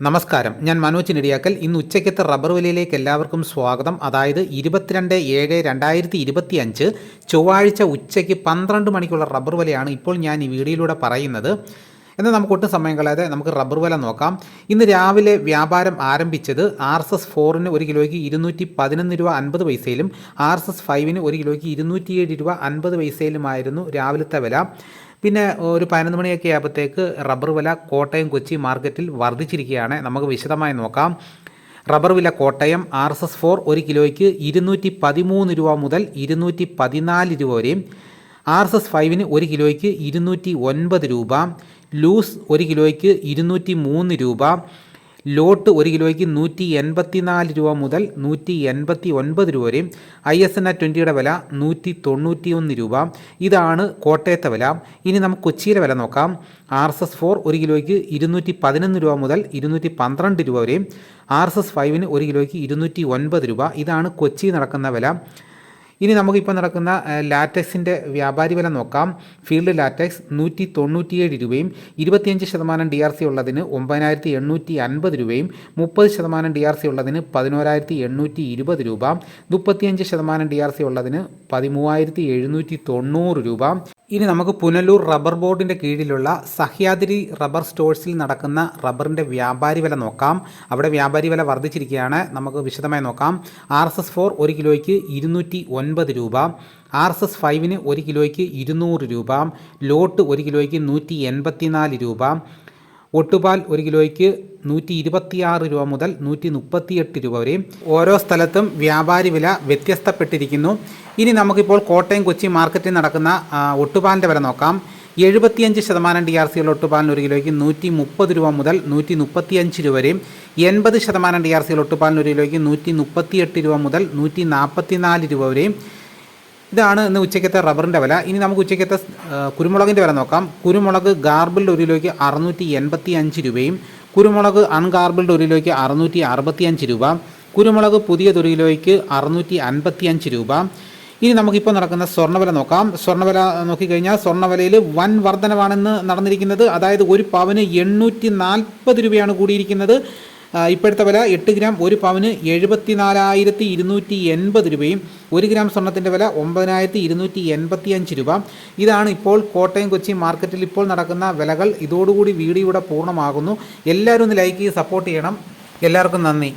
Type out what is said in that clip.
നമസ്കാരം. ഞാൻ മനോജ് നെടിയാക്കൽ. ഇന്ന് ഉച്ചയ്ക്കത്തെ റബ്ബർ വിലയിലേക്ക് എല്ലാവർക്കും സ്വാഗതം. അതായത് ഇരുപത്തിരണ്ട് ഏഴ് രണ്ടായിരത്തി ഇരുപത്തി അഞ്ച് ചൊവ്വാഴ്ച ഉച്ചയ്ക്ക് പന്ത്രണ്ട് മണിക്കുള്ള റബ്ബർ വിലയാണ് ഇപ്പോൾ ഞാൻ ഈ വീഡിയോയിലൂടെ പറയുന്നത്. എന്നാൽ നമുക്ക് ഒട്ടും സമയം കളയാതെ നമുക്ക് റബ്ബർ വില നോക്കാം. ഇന്ന് രാവിലെ വ്യാപാരം ആരംഭിച്ചത് ആർ എസ് എസ് ഫോറിന് ഒരു കിലോയ്ക്ക് ഇരുന്നൂറ്റി പതിനൊന്ന് രൂപ അൻപത് പൈസയിലും ആർ എസ് എസ് ഫൈവിന് ഒരു കിലോയ്ക്ക് ഇരുന്നൂറ്റിയേഴ് രൂപ അൻപത് പൈസയിലുമായിരുന്നു രാവിലത്തെ വില. പിന്നെ ഒരു പതിനൊന്ന് മണിയൊക്കെ ആകുമ്പോഴത്തേക്ക് റബ്ബർ വില കോട്ടയം കൊച്ചി മാർക്കറ്റിൽ വർദ്ധിച്ചിരിക്കുകയാണ്. നമുക്ക് വിശദമായി നോക്കാം. റബ്ബർ വില Kottayam R S S four ഒരു കിലോയ്ക്ക് ഇരുന്നൂറ്റി പതിമൂന്ന് രൂപ മുതൽ ഇരുന്നൂറ്റി പതിനാല് രൂപ വരെയും ആർ എസ് എസ് ഫൈവിന് ഒരു കിലോയ്ക്ക് ഇരുന്നൂറ്റി ഒൻപത് രൂപ ലൂസ് ഒരു കിലോയ്ക്ക് ഇരുന്നൂറ്റി മൂന്ന് രൂപ ലോട്ട് ഒരു കിലോയ്ക്ക് നൂറ്റി എൺപത്തി നാല് രൂപ മുതൽ നൂറ്റി എൺപത്തി ഒൻപത് രൂപ വരെയും. ഐ എസ് എൻ ആ ട്വന്റിയുടെ വില നൂറ്റി തൊണ്ണൂറ്റി ഒന്ന് രൂപ. ഇതാണ് കോട്ടയത്തെ വില. ഇനി നമുക്ക് കൊച്ചിയിലെ വില നോക്കാം. ആർ എസ് എസ് ഫോർ ഒരു കിലോയ്ക്ക് ഇരുന്നൂറ്റി പതിനൊന്ന് രൂപ മുതൽ ഇരുന്നൂറ്റി പന്ത്രണ്ട് രൂപ വരെയും. ആർ എസ് എസ് ഫൈവിന് ഒരു കിലോയ്ക്ക് ഇരുന്നൂറ്റി ഒൻപത് രൂപ. ഇതാണ് കൊച്ചി നടക്കുന്ന വില. ഇനി നമുക്കിപ്പോൾ നടക്കുന്ന ലാറ്റക്സിന്റെ വ്യാപാരി വില നോക്കാം. ഫീൽഡ് ലാറ്റക്സ് നൂറ്റി തൊണ്ണൂറ്റിയേഴ് രൂപയും ഇരുപത്തിയഞ്ച് ശതമാനം ഡി ആർ സി ഉള്ളതിന് ഒമ്പതിനായിരത്തി എണ്ണൂറ്റി അൻപത് രൂപയും മുപ്പത് ശതമാനം ഡി ആർ സി ഉള്ളതിന് പതിനോരായിരത്തി എണ്ണൂറ്റി ഇരുപത് രൂപ മുപ്പത്തിയഞ്ച് ശതമാനം ഡി ആർ സി ഉള്ളതിന് പതിമൂവായിരത്തി എഴുന്നൂറ്റി തൊണ്ണൂറ് രൂപ. ഇനി നമുക്ക് പുനലൂർ റബ്ബർ ബോർഡിന്റെ കീഴിലുള്ള സഹ്യാദ്രി റബ്ബർ സ്റ്റോഴ്സിൽ നടക്കുന്ന റബ്ബറിന്റെ വ്യാപാരി വില നോക്കാം. അവിടെ വ്യാപാരി വില വർദ്ധിച്ചിരിക്കുകയാണ്. നമുക്ക് വിശദമായി നോക്കാം. ആർ എസ് എസ് ഫോർ ഒരു കിലോയ്ക്ക് ഇരുന്നൂറ്റി ഒൻപത് രൂപ. ആർ എസ് എസ് ഫൈവിന് ഒരു കിലോയ്ക്ക് ഇരുന്നൂറ് രൂപ. ലോട്ട് ഒരു കിലോയ്ക്ക് നൂറ്റി എൺപത്തിനാല് രൂപ. ഒട്ടുപാൽ ഒരു കിലോയ്ക്ക് നൂറ്റി ഇരുപത്തിയാറ് രൂപ മുതൽ നൂറ്റി മുപ്പത്തിയെട്ട് രൂപ വരെയും ഓരോ സ്ഥലത്തും വ്യാപാരി വില വ്യത്യസ്തപ്പെട്ടിരിക്കുന്നു. ഇനി നമുക്കിപ്പോൾ കോട്ടയം കൊച്ചി മാർക്കറ്റിൽ നടക്കുന്ന ഒട്ടുപാലിന്റെ വില നോക്കാം. എഴുപത്തിയഞ്ച് ശതമാനം ഡി ആർ സി ഉള്ള ഒട്ടുപാലിന് ഒരു കിലോയ്ക്ക് നൂറ്റി മുപ്പത് രൂപ മുതൽ നൂറ്റി മുപ്പത്തിയഞ്ച് രൂപ വരെയും എൺപത് ശതമാനം ഡി ആർ സി ഉള്ള ഒട്ടുപാലിന് ഒരു കിലോയ്ക്ക് നൂറ്റി മുപ്പത്തിയെട്ട് രൂപ മുതൽ നൂറ്റി നാൽപ്പത്തിനാല് രൂപ വരെയും ഇതാണ് ഇന്ന് ഉച്ചയ്ക്കത്തെ റബ്ബറിന്റെ വില. ഇനി നമുക്ക് ഉച്ചയ്ക്കത്തെ കുരുമുളകിന്റെ വില നോക്കാം. കുരുമുളക് ഗാർബിൾഡ് ഒരു കിലോയ്ക്ക് അറുന്നൂറ്റി എൺപത്തി അഞ്ച് രൂപയും കുരുമുളക് അൺഗാർബിൾഡ് ഒരു കിലോയ്ക്ക് അറുന്നൂറ്റി അറുപത്തി അഞ്ച് രൂപ കുരുമുളക് പുതിയത് ഒരു കിലോയ്ക്ക് അറുന്നൂറ്റി അൻപത്തി അഞ്ച് രൂപ. ഇനി നമുക്കിപ്പോൾ നടക്കുന്ന സ്വർണവില നോക്കാം. സ്വർണവില നോക്കിക്കഴിഞ്ഞാൽ സ്വർണവിലയിൽ വൻ വർധനവാണെന്ന് നടന്നിരിക്കുന്നത് അതായത് ഒരു പവന് എണ്ണൂറ്റി നാൽപ്പത് രൂപയാണ് കൂടിയിരിക്കുന്നത്. ഇപ്പോഴത്തെ വില എട്ട് ഗ്രാം ഒരു പവന് എഴുപത്തി നാലായിരത്തി ഇരുന്നൂറ്റി എൺപത് രൂപയും ഒരു ഗ്രാം സ്വർണത്തിന്റെ വില ഒമ്പതിനായിരത്തി ഇരുന്നൂറ്റി എൺപത്തി അഞ്ച് രൂപ. ഇതാണ് ഇപ്പോൾ കോട്ടയം കൊച്ചി മാർക്കറ്റിൽ ഇപ്പോൾ നടക്കുന്ന വിലകൾ. ഇതോടുകൂടി വീഡിയോ ഇവിടെ പൂർണമാകുന്നു. എല്ലാവരും ഒന്ന് ലൈക്ക് ചെയ്ത് സപ്പോർട്ട് ചെയ്യണം. എല്ലാവർക്കും നന്ദി.